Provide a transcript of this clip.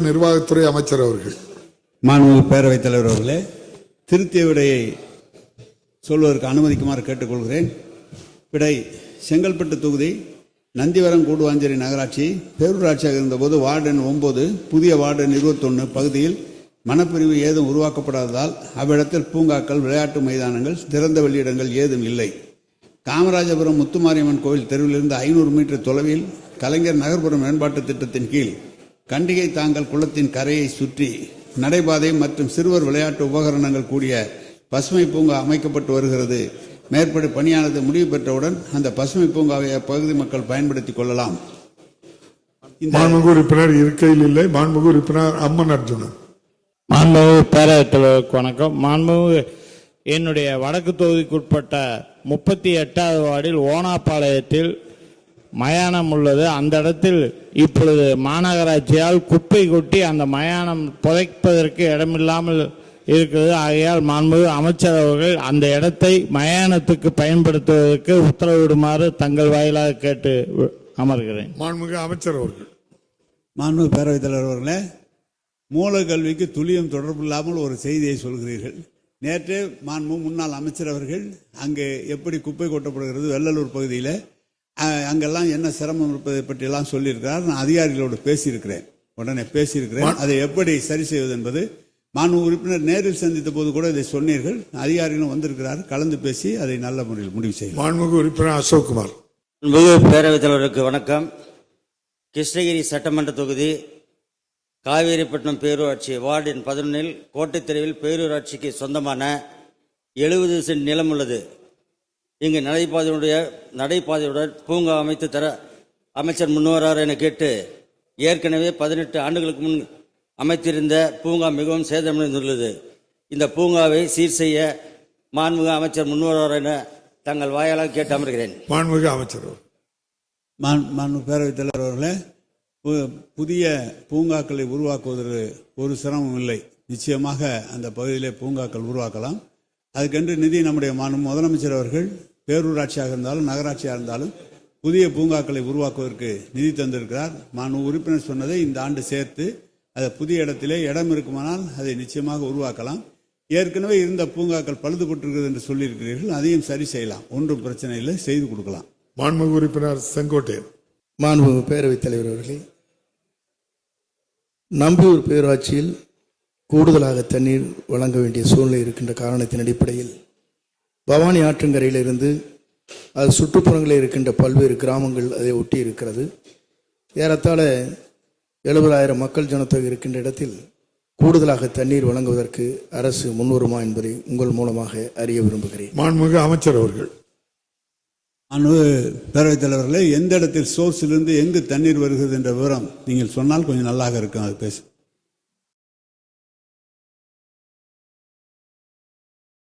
நிர்வாகத்துறை அமைச்சர் அவர்கள். மாண்புமிகு பேரவைத் தலைவர் அவர்களே திருத்திய விடையை சொல்வதற்கு அனுமதிக்குமாறு கேட்டுக்கொள்கிறேன். விடை செங்கல்பட்டு தொகுதி நந்திவரம் கூடுவாஞ்சேரி நகராட்சி பேரூராட்சியாக இருந்தபோது வார்டு எண் ஒன்பது புதிய வார்டன் இருபத்தொன்று பகுதியில் மனப்பிரிவு ஏதும் உருவாக்கப்படாததால் அவ்விடத்தில் பூங்காக்கள் விளையாட்டு மைதானங்கள் திறந்த வெளியிடங்கள் ஏதும் இல்லை. காமராஜபுரம் முத்துமாரியம்மன் கோவில் தெருவிலிருந்து ஐநூறு மீட்டர் தொலைவில் கலைஞர் நகர்ப்புற மேம்பாட்டு திட்டத்தின் கீழ் கண்டிகை தாங்கல் குளத்தின் கரையை சுற்றி நடைபாதை மற்றும் சிறுவர் விளையாட்டு உபகரணங்கள் கூடிய பசுமை பூங்கா அமைக்கப்பட்டு வருகிறது. மேற்படி பணியானது முடிவு பெற்றவுடன் அந்த பசுமை பூங்காவை அப்பகுதி மக்கள் பயன்படுத்திக் கொள்ளலாம். இந்த மாண்புமிகு உறுப்பினர் இருக்கையில் இல்லை. மாண்புமிகு உறுப்பினர் அம்மன் அர்ஜுனன். மாண்புமிகு பேரவைத் தலைவருக்கு வணக்கம். மாண்புமிகு என்னுடைய வடக்கு தொகுதிக்குட்பட்ட முப்பத்தி எட்டாவது வார்டில் ஓனாப்பாளையத்தில் மயானம் உள்ளது. அந்த இடத்தில் இப்பொழுது மாநகராட்சியால் குப்பை கொட்டி அந்த மயானம் புதைப்பதற்கு இடமில்லாமல் இருக்கிறது. ஆகையால் மாண்புமிகு அமைச்சர் அவர்கள் அந்த இடத்தை மயானத்துக்கு பயன்படுத்துவதற்கு உத்தரவிடுமாறு தங்கள் வாயிலாக கேட்டு அமர்கிறேன். மாண்புமிகு அமைச்சர் அவர்கள். மாண்பு பேரவைத் தலைவர் அவர்களே மூலக்கல்விக்கு துளியும் தொடர்பில்லாமல் ஒரு செய்தியை சொல்கிறீர்கள். நேற்று மாண்பு முன்னாள் அமைச்சர் அவர்கள் அங்கே எப்படி குப்பை கொட்டப்படுகிறது வெள்ளலூர் பகுதியில் அங்கெல்லாம் என்ன சிரமம் இருப்பதை பற்றியெல்லாம் சொல்லியிருக்கிறார். நான் அதிகாரிகளோடு பேசியிருக்கிறேன். உடனே பேசியிருக்கிறேன். அதை எப்படி சரி செய்வது என்பது மாண்பு உறுப்பினர் நேரில் சந்தித்த போது கூட இதை சொன்னீர்கள். அதிகாரிகளும் வந்திருக்கிறார். கலந்து பேசி அதை நல்ல முறையில் முடிவு செய்யலாம். மாண்புமிகு உறுப்பினர் அசோக்குமார். மிகு பேரவைத் தலைவருக்கு வணக்கம். கிருஷ்ணகிரி சட்டமன்ற தொகுதி காவேரிப்பட்டினம் பேரூராட்சி வார்டு எண் பதினொன்றில் கோட்டைத்தெருவில் பேரூராட்சிக்கு சொந்தமான எழுபது சென்ட் நிலம் உள்ளது. இங்கு நடைபாதையுடைய நடைபாதையுடன் பூங்கா அமைத்து தர அமைச்சர் முன்வரார் என கேட்டு ஏற்கனவே பதினெட்டு ஆண்டுகளுக்கு முன் அமைத்திருந்த பூங்கா மிகவும் சேதமடைந்துள்ளது. இந்த பூங்காவை சீர் செய்ய மாண்புமிகு அமைச்சர் முன்வரார் என தங்கள் வாயாலாக கேட்டு அமர்கிறேன். மாண்புமிகு அமைச்சர் மாண்பு பேரவைத் தலைவர் அவர்களே புதிய பூங்காக்களை உருவாக்குவதற்கு ஒரு சிரமம் இல்லை. நிச்சயமாக அந்த பகுதியிலே பூங்காக்கள் உருவாக்கலாம். அதுக்கென்று நிதி நம்முடைய மாண்பு முதலமைச்சர் அவர்கள் பேரூராட்சியாக இருந்தாலும் நகராட்சியாக இருந்தாலும் புதிய பூங்காக்களை உருவாக்குவதற்கு நிதி தந்திருக்கிறார். மாண்பு உறுப்பினர் சொன்னதை இந்த ஆண்டு சேர்த்து அதை புதிய இடத்திலே இடம் இருக்குமானால் அதை நிச்சயமாக உருவாக்கலாம். ஏற்கனவே இருந்த பூங்காக்கள் பழுதுபட்டிருக்கிறது என்று சொல்லியிருக்கிறீர்கள். அதையும் சரி செய்யலாம். ஒன்றும் பிரச்சனை இல்லை. செய்து கொடுக்கலாம். மாண்புமிகு உறுப்பினர் செங்கோட்டையன். மாண்புமிகு பேரவைத் தலைவர் அவர்களே நம்பியூர் பேரூராட்சியில் கூடுதலாக தண்ணீர் வழங்க வேண்டிய சூழ்நிலை இருக்கின்ற காரணத்தின் அடிப்படையில் பவானி ஆற்றங்கரையிலிருந்து அது சுற்றுப்புறங்களில் இருக்கின்ற பல்வேறு கிராமங்கள் அதை ஒட்டி இருக்கிறது. ஏறத்தாழ எழுபதாயிரம் மக்கள் ஜனத்தொகை இருக்கின்ற இடத்தில் கூடுதலாக தண்ணீர் வழங்குவதற்கு அரசு முன்வருமா என்பதை உங்கள் மூலமாக அறிய விரும்புகிறேன். மாண்புமிகு அமைச்சர் அவர்கள். அன்பு பேரவைத் தலைவர்களே எந்த இடத்தில் சோர்ஸிலிருந்து எங்கு தண்ணீர் வருகிறது என்ற விவரம் நீங்கள் சொன்னால் கொஞ்சம் நல்லாக இருக்கும். அது பேச